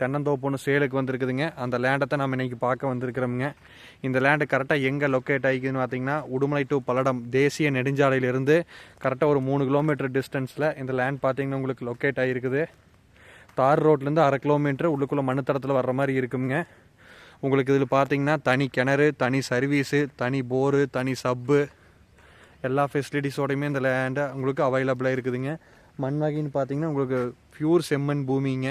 தென்னந்தோப்பு ஒன்று சேலுக்கு வந்திருக்குதுங்க. அந்த லேண்டை தான் நம்ம இன்றைக்கி பார்க்க வந்திருக்கிறோமுங்க. இந்த லேண்டு கரெக்டாக எங்கே லொக்கேட் ஆகிக்குதுன்னு பார்த்தீங்கன்னா உடுமலை டு பல்லடம் தேசிய நெடுஞ்சாலையிலிருந்து கரெக்டாக ஒரு மூணு கிலோமீட்டர் டிஸ்டன்ஸில் இந்த லேண்ட் பார்த்தீங்கன்னா உங்களுக்கு லொக்கேட் ஆகிருக்குது தார் ரோட்லேருந்து அரை கிலோமீட்டர் உள்ளுக்குள்ளே மண்ணுத்தடத்தில் வர்ற மாதிரி இருக்குங்க உங்களுக்கு இதில் பார்த்தீங்கன்னா தனி கிணறு தனி சர்வீஸு தனி போரு தனி சப்பு எல்லா ஃபெசிலிட்டிஸோடையுமே இந்த லேண்டை உங்களுக்கு அவைலபிளாக இருக்குதுங்க. மண் வகைன்னு பார்த்தீங்கன்னா உங்களுக்கு பியூர் செம்மண் பூமிங்க.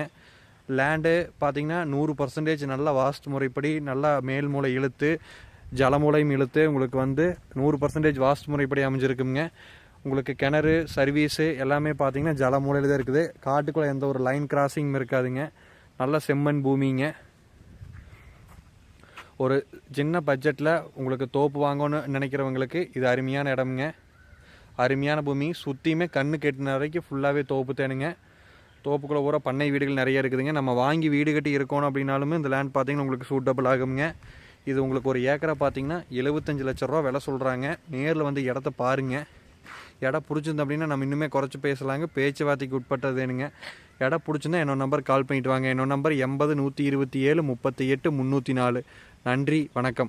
லேண்டு பார்த்தீங்கன்னா நூறு பர்சன்டேஜ் நல்லா வாஸ்து முறைப்படி நல்லா மேல் மூளை இழுத்து ஜலமூலையும் இழுத்து உங்களுக்கு வந்து நூறு பர்சன்டேஜ் வாஸ்து முறைப்படி அமைஞ்சிருக்குங்க. உங்களுக்கு கிணறு சர்வீஸு எல்லாமே பார்த்தீங்கன்னா ஜலமூலையில் தான் இருக்குது. காட்டுக்குள்ளே எந்த ஒரு லைன் கிராசிங்கும் இருக்காதுங்க. நல்ல செம்மண் பூமிங்க. ஒரு சின்ன பட்ஜெட்டில் உங்களுக்கு தோப்பு வாங்கணும்னு நினைக்கிறவங்களுக்கு இது அருமையான இடம்ங்க. அருமையான பூமி. சுற்றியுமே கண்ணு கெட்டின வரைக்கும் ஃபுல்லாகவே தோப்பு தேனுங்க. தோப்புக்குள்ளே ஊற பண்ணை வீடுகள் நிறைய இருக்குதுங்க. நம்ம வாங்கி வீடு கட்டி இருக்கணும் அப்படின்னாலுமே இந்த லேண்ட் பார்த்தீங்கன்னா உங்களுக்கு சூட்டபிள் ஆகுங்க. இது உங்களுக்கு ஒரு ஏக்கரை பார்த்தீங்கன்னா எழுபத்தஞ்சு லட்ச ரூபா விலை சொல்கிறாங்க நேரில் வந்து இடத்த பாருங்கள் இடம் பிடிச்சிருந்த அப்படின்னா நம்ம இன்னுமே குறைச்சி பேசலாங்க. பேச்சுவார்த்தைக்கு உட்பட்டதுனுங்க இடம் பிடிச்சிருந்தா என்னோட நம்பர் கால் பண்ணிட்டு வாங்க. என்னோட நம்பர் எண்பது நூற்றி இருபத்தி ஏழு முப்பத்தி எட்டு முந்நூற்றி நாலு. நன்றி. வணக்கம்.